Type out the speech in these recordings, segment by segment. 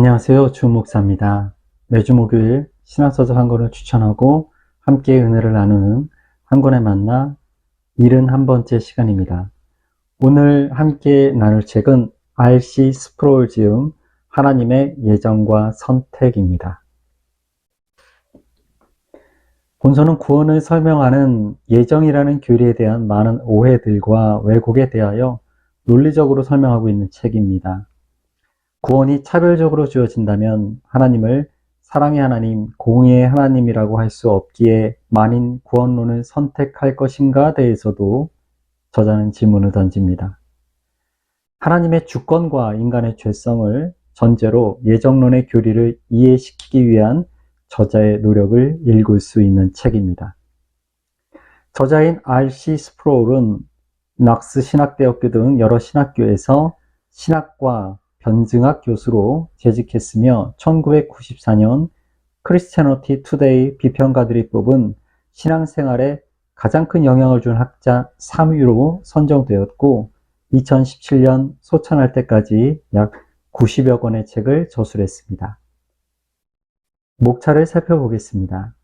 안녕하세요. 주목사입니다. 매주 목요일 신학서적 한 권을 추천하고 함께 은혜를 나누는 한 권에 만나 71번째 시간입니다. 오늘 함께 나눌 책은 R.C. 스프롤 지음 하나님의 예정과 선택입니다. 본서는 구원을 설명하는 예정이라는 교리에 대한 많은 오해들과 왜곡에 대하여 논리적으로 설명하고 있는 책입니다. 구원이 차별적으로 주어진다면 하나님을 사랑의 하나님, 공의의 하나님이라고 할 수 없기에 만인 구원론을 선택할 것인가 대해서도 저자는 질문을 던집니다. 하나님의 주권과 인간의 죄성을 전제로 예정론의 교리를 이해시키기 위한 저자의 노력을 읽을 수 있는 책입니다. 저자인 R.C. 스프롤은 락스 신학대학교 등 여러 신학교에서 신학과 변증학 교수로 재직했으며 1994년 크리스티아노티 투데이 비평가들이 뽑은 신앙생활에 가장 큰 영향을 준 학자 3위로 선정되었고 2017년 소천할 때까지 약 90여 권의 책을 저술했습니다. 목차를 살펴보겠습니다.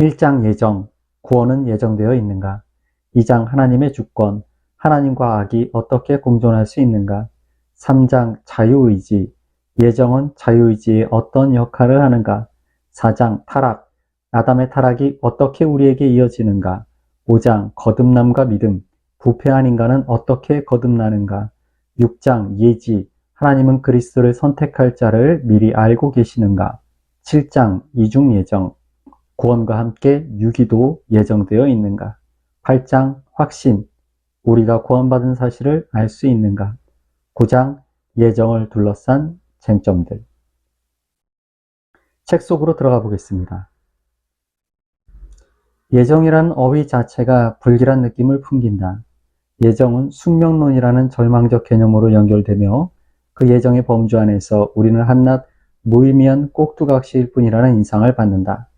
1장 예정, 구원은 예정되어 있는가? 2장 하나님의 주권, 하나님과 악이 어떻게 공존할 수 있는가? 3장 자유의지, 예정은 자유의지에 어떤 역할을 하는가? 4장 타락, 아담의 타락이 어떻게 우리에게 이어지는가? 5장 거듭남과 믿음, 부패한 인간은 어떻게 거듭나는가? 6장 예지, 하나님은 그리스도를 선택할 자를 미리 알고 계시는가? 7장 이중 예정, 구원과 함께 유기도 예정되어 있는가? 8장 확신, 우리가 구원받은 사실을 알 수 있는가? 9장 예정을 둘러싼 쟁점들. 책 속으로 들어가 보겠습니다. 예정이란 어휘 자체가 불길한 느낌을 풍긴다. 예정은 숙명론이라는 절망적 개념으로 연결되며 그 예정의 범주 안에서 우리는 한낱 무의미한 꼭두각시일 뿐이라는 인상을 받는다.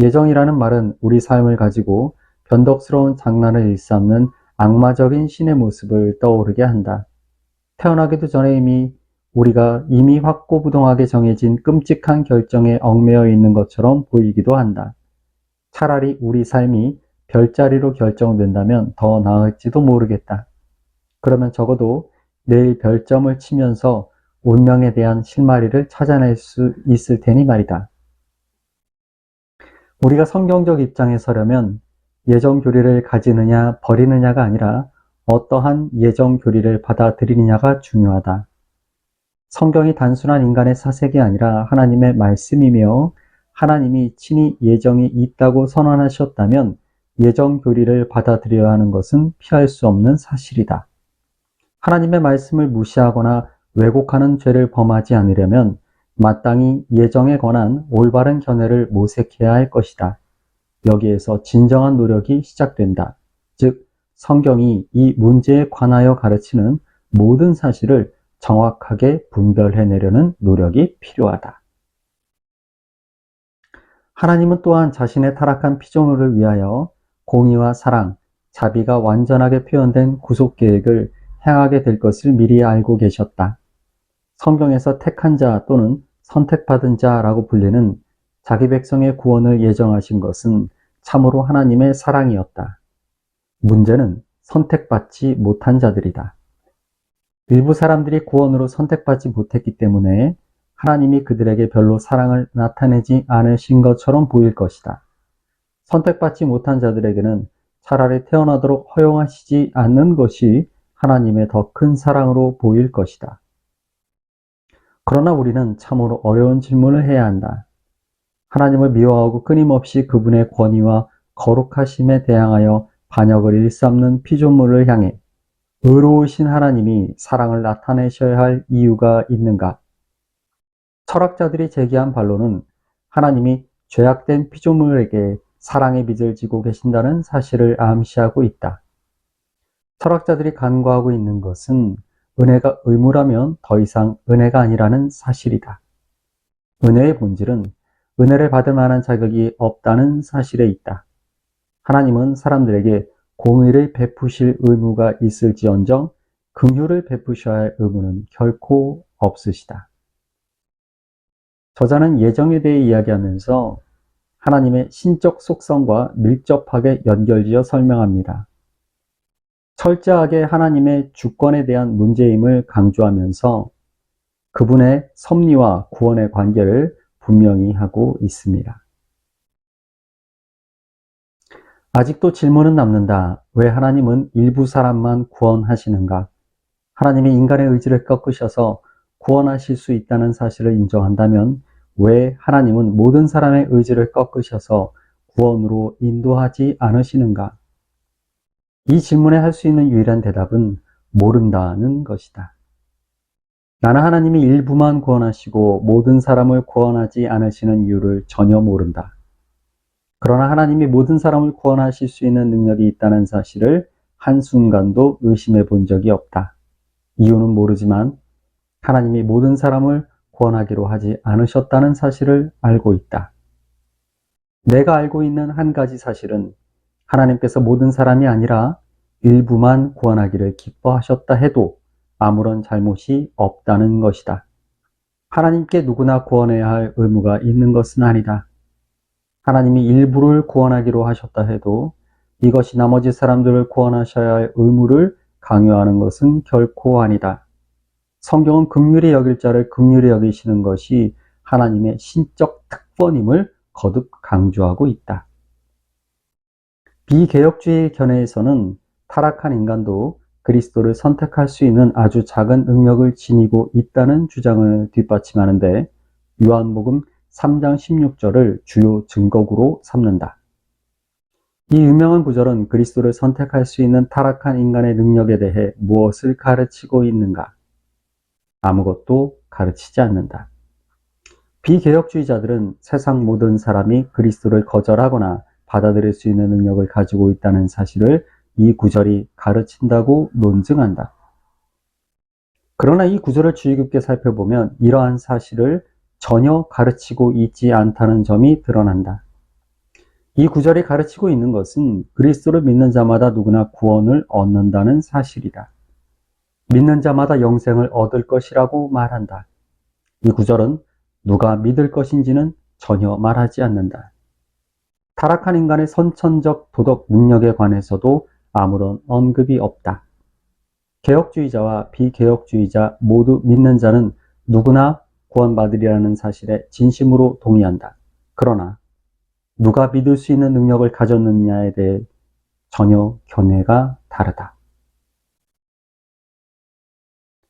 예정이라는 말은 우리 삶을 가지고 변덕스러운 장난을 일삼는 악마적인 신의 모습을 떠오르게 한다. 태어나기도 전에 이미 우리가 이미 확고부동하게 정해진 끔찍한 결정에 얽매여 있는 것처럼 보이기도 한다. 차라리 우리 삶이 별자리로 결정된다면 더 나을지도 모르겠다. 그러면 적어도 내일 별점을 치면서 운명에 대한 실마리를 찾아낼 수 있을 테니 말이다. 우리가 성경적 입장에 서려면 예정 교리를 가지느냐 버리느냐가 아니라 어떠한 예정 교리를 받아들이느냐가 중요하다. 성경이 단순한 인간의 사색이 아니라 하나님의 말씀이며 하나님이 친히 예정이 있다고 선언하셨다면 예정 교리를 받아들여야 하는 것은 피할 수 없는 사실이다. 하나님의 말씀을 무시하거나 왜곡하는 죄를 범하지 않으려면 마땅히 예정에 관한 올바른 견해를 모색해야 할 것이다. 여기에서 진정한 노력이 시작된다. 즉, 성경이 이 문제에 관하여 가르치는 모든 사실을 정확하게 분별해내려는 노력이 필요하다. 하나님은 또한 자신의 타락한 피조물을 위하여 공의와 사랑, 자비가 완전하게 표현된 구속 계획을 행하게 될 것을 미리 알고 계셨다. 성경에서 택한 자 또는 선택받은 자라고 불리는 자기 백성의 구원을 예정하신 것은 참으로 하나님의 사랑이었다. 문제는 선택받지 못한 자들이다. 일부 사람들이 구원으로 선택받지 못했기 때문에 하나님이 그들에게 별로 사랑을 나타내지 않으신 것처럼 보일 것이다. 선택받지 못한 자들에게는 차라리 태어나도록 허용하시지 않는 것이 하나님의 더 큰 사랑으로 보일 것이다. 그러나 우리는 참으로 어려운 질문을 해야 한다. 하나님을 미워하고 끊임없이 그분의 권위와 거룩하심에 대항하여 반역을 일삼는 피조물을 향해 의로우신 하나님이 사랑을 나타내셔야 할 이유가 있는가? 철학자들이 제기한 반론은 하나님이 죄악된 피조물에게 사랑의 빚을 지고 계신다는 사실을 암시하고 있다. 철학자들이 간과하고 있는 것은 은혜가 의무라면 더 이상 은혜가 아니라는 사실이다. 은혜의 본질은 은혜를 받을 만한 자격이 없다는 사실에 있다. 하나님은 사람들에게 공의를 베푸실 의무가 있을지언정 긍휼을 베푸셔야 할 의무는 결코 없으시다. 저자는 예정에 대해 이야기하면서 하나님의 신적 속성과 밀접하게 연결지어 설명합니다. 철저하게 하나님의 주권에 대한 문제임을 강조하면서 그분의 섭리와 구원의 관계를 분명히 하고 있습니다. 아직도 질문은 남는다. 왜 하나님은 일부 사람만 구원하시는가? 하나님이 인간의 의지를 꺾으셔서 구원하실 수 있다는 사실을 인정한다면 왜 하나님은 모든 사람의 의지를 꺾으셔서 구원으로 인도하지 않으시는가? 이 질문에 할 수 있는 유일한 대답은 모른다는 것이다. 나는 하나님이 일부만 구원하시고 모든 사람을 구원하지 않으시는 이유를 전혀 모른다. 그러나 하나님이 모든 사람을 구원하실 수 있는 능력이 있다는 사실을 한순간도 의심해 본 적이 없다. 이유는 모르지만 하나님이 모든 사람을 구원하기로 하지 않으셨다는 사실을 알고 있다. 내가 알고 있는 한 가지 사실은 하나님께서 모든 사람이 아니라 일부만 구원하기를 기뻐하셨다 해도 아무런 잘못이 없다는 것이다. 하나님께 누구나 구원해야 할 의무가 있는 것은 아니다. 하나님이 일부를 구원하기로 하셨다 해도 이것이 나머지 사람들을 구원하셔야 할 의무를 강요하는 것은 결코 아니다. 성경은 극률이 여길 자를 극률이 여기시는 것이 하나님의 신적 특권임을 거듭 강조하고 있다. 비개혁주의 견해에서는 타락한 인간도 그리스도를 선택할 수 있는 아주 작은 능력을 지니고 있다는 주장을 뒷받침하는데 요한복음 3장 16절을 주요 증거구로 삼는다. 이 유명한 구절은 그리스도를 선택할 수 있는 타락한 인간의 능력에 대해 무엇을 가르치고 있는가? 아무것도 가르치지 않는다. 비개혁주의자들은 세상 모든 사람이 그리스도를 거절하거나 받아들일 수 있는 능력을 가지고 있다는 사실을 이 구절이 가르친다고 논증한다. 그러나 이 구절을 주의 깊게 살펴보면 이러한 사실을 전혀 가르치고 있지 않다는 점이 드러난다. 이 구절이 가르치고 있는 것은 그리스도를 믿는 자마다 누구나 구원을 얻는다는 사실이다. 믿는 자마다 영생을 얻을 것이라고 말한다. 이 구절은 누가 믿을 것인지는 전혀 말하지 않는다. 타락한 인간의 선천적 도덕 능력에 관해서도 아무런 언급이 없다. 개혁주의자와 비개혁주의자 모두 믿는 자는 누구나 구원받으리라는 사실에 진심으로 동의한다. 그러나 누가 믿을 수 있는 능력을 가졌느냐에 대해 전혀 견해가 다르다.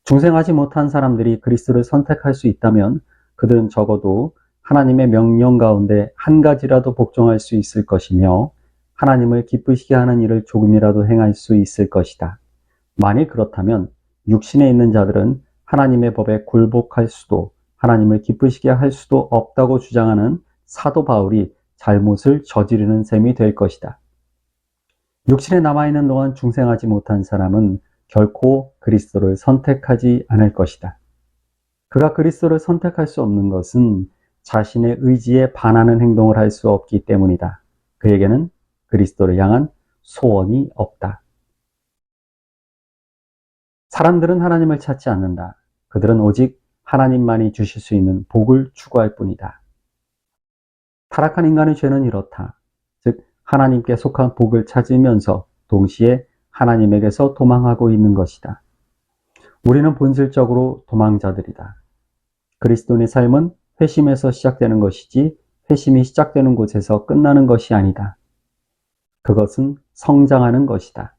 중생하지 못한 사람들이 그리스도를 선택할 수 있다면 그들은 적어도 하나님의 명령 가운데 한 가지라도 복종할 수 있을 것이며 하나님을 기쁘시게 하는 일을 조금이라도 행할 수 있을 것이다. 만일 그렇다면 육신에 있는 자들은 하나님의 법에 굴복할 수도 하나님을 기쁘시게 할 수도 없다고 주장하는 사도 바울이 잘못을 저지르는 셈이 될 것이다. 육신에 남아있는 동안 중생하지 못한 사람은 결코 그리스도를 선택하지 않을 것이다. 그가 그리스도를 선택할 수 없는 것은 자신의 의지에 반하는 행동을 할 수 없기 때문이다. 그에게는 그리스도를 향한 소원이 없다. 사람들은 하나님을 찾지 않는다. 그들은 오직 하나님만이 주실 수 있는 복을 추구할 뿐이다. 타락한 인간의 죄는 이렇다. 즉, 하나님께 속한 복을 찾으면서 동시에 하나님에게서 도망하고 있는 것이다. 우리는 본질적으로 도망자들이다. 그리스도인의 삶은 회심에서 시작되는 것이지 회심이 시작되는 곳에서 끝나는 것이 아니다. 그것은 성장하는 것이다.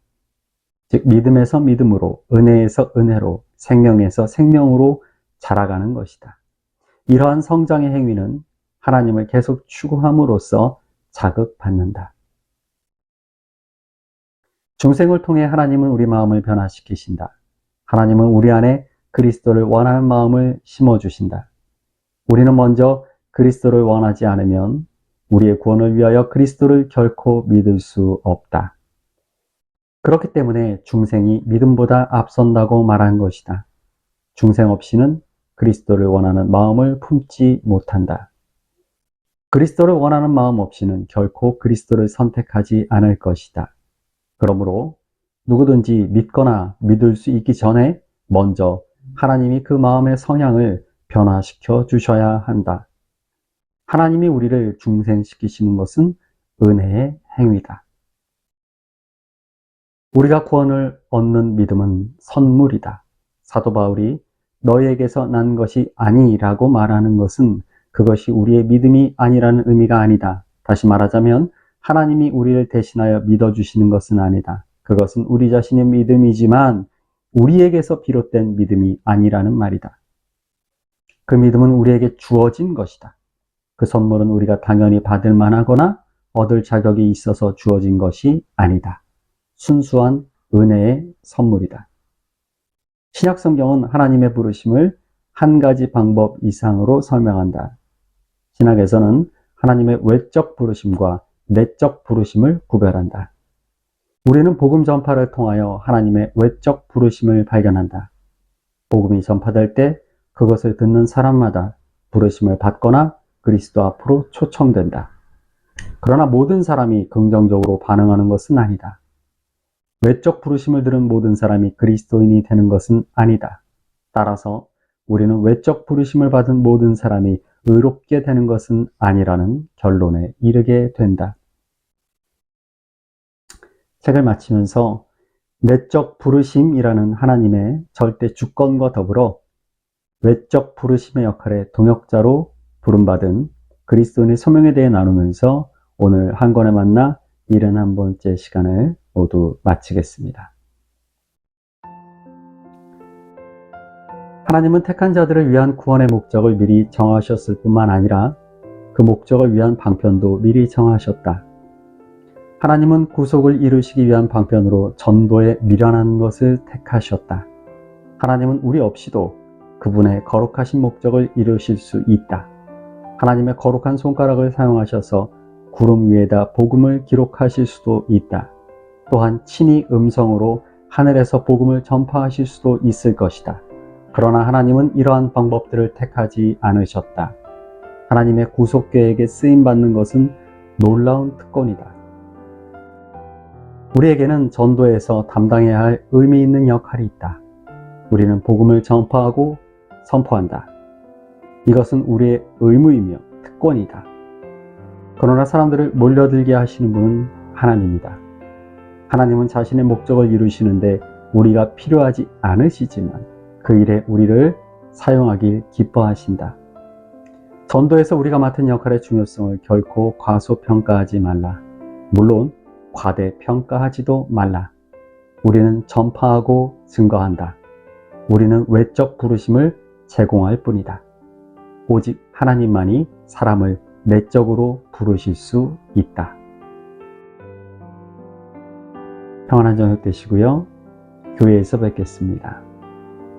즉, 믿음에서 믿음으로, 은혜에서 은혜로, 생명에서 생명으로 자라가는 것이다. 이러한 성장의 행위는 하나님을 계속 추구함으로써 자극받는다. 중생을 통해 하나님은 우리 마음을 변화시키신다. 하나님은 우리 안에 그리스도를 원하는 마음을 심어주신다. 우리는 먼저 그리스도를 원하지 않으면 우리의 구원을 위하여 그리스도를 결코 믿을 수 없다. 그렇기 때문에 중생이 믿음보다 앞선다고 말한 것이다. 중생 없이는 그리스도를 원하는 마음을 품지 못한다. 그리스도를 원하는 마음 없이는 결코 그리스도를 선택하지 않을 것이다. 그러므로 누구든지 믿거나 믿을 수 있기 전에 먼저 하나님이 그 마음의 성향을 변화시켜 주셔야 한다. 하나님이 우리를 중생시키시는 것은 은혜의 행위다. 우리가 구원을 얻는 믿음은 선물이다. 사도 바울이 너희에게서 난 것이 아니라고 말하는 것은 그것이 우리의 믿음이 아니라는 의미가 아니다. 다시 말하자면 하나님이 우리를 대신하여 믿어주시는 것은 아니다. 그것은 우리 자신의 믿음이지만 우리에게서 비롯된 믿음이 아니라는 말이다. 그 믿음은 우리에게 주어진 것이다. 그 선물은 우리가 당연히 받을 만하거나 얻을 자격이 있어서 주어진 것이 아니다. 순수한 은혜의 선물이다. 신약 성경은 하나님의 부르심을 한 가지 방법 이상으로 설명한다. 신학에서는 하나님의 외적 부르심과 내적 부르심을 구별한다. 우리는 복음 전파를 통하여 하나님의 외적 부르심을 발견한다. 복음이 전파될 때 그것을 듣는 사람마다 부르심을 받거나 그리스도 앞으로 초청된다. 그러나 모든 사람이 긍정적으로 반응하는 것은 아니다. 외적 부르심을 들은 모든 사람이 그리스도인이 되는 것은 아니다. 따라서 우리는 외적 부르심을 받은 모든 사람이 의롭게 되는 것은 아니라는 결론에 이르게 된다. 책을 마치면서 내적 부르심이라는 하나님의 절대 주권과 더불어 외적 부르심의 역할에 동역자로 부름받은 그리스도인의 소명에 대해 나누면서 오늘 한 권에 만나 71번째 시간을 모두 마치겠습니다. 하나님은 택한 자들을 위한 구원의 목적을 미리 정하셨을 뿐만 아니라 그 목적을 위한 방편도 미리 정하셨다. 하나님은 구속을 이루시기 위한 방편으로 전도에 미련한 것을 택하셨다. 하나님은 우리 없이도 그분의 거룩하신 목적을 이루실 수 있다. 하나님의 거룩한 손가락을 사용하셔서 구름 위에다 복음을 기록하실 수도 있다. 또한 친히 음성으로 하늘에서 복음을 전파하실 수도 있을 것이다. 그러나 하나님은 이러한 방법들을 택하지 않으셨다. 하나님의 구속 계획에 쓰임 받는 것은 놀라운 특권이다. 우리에게는 전도에서 담당해야 할 의미 있는 역할이 있다. 우리는 복음을 전파하고 선포한다. 이것은 우리의 의무이며 특권이다. 그러나 사람들을 몰려들게 하시는 분은 하나님이다. 하나님은 자신의 목적을 이루시는데 우리가 필요하지 않으시지만 그 일에 우리를 사용하길 기뻐하신다. 전도에서 우리가 맡은 역할의 중요성을 결코 과소평가하지 말라. 물론 과대평가하지도 말라. 우리는 전파하고 증거한다. 우리는 외적 부르심을 제공할 뿐이다. 오직 하나님만이 사람을 내적으로 부르실 수 있다. 평안한 저녁 되시고요. 교회에서 뵙겠습니다.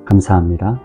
감사합니다.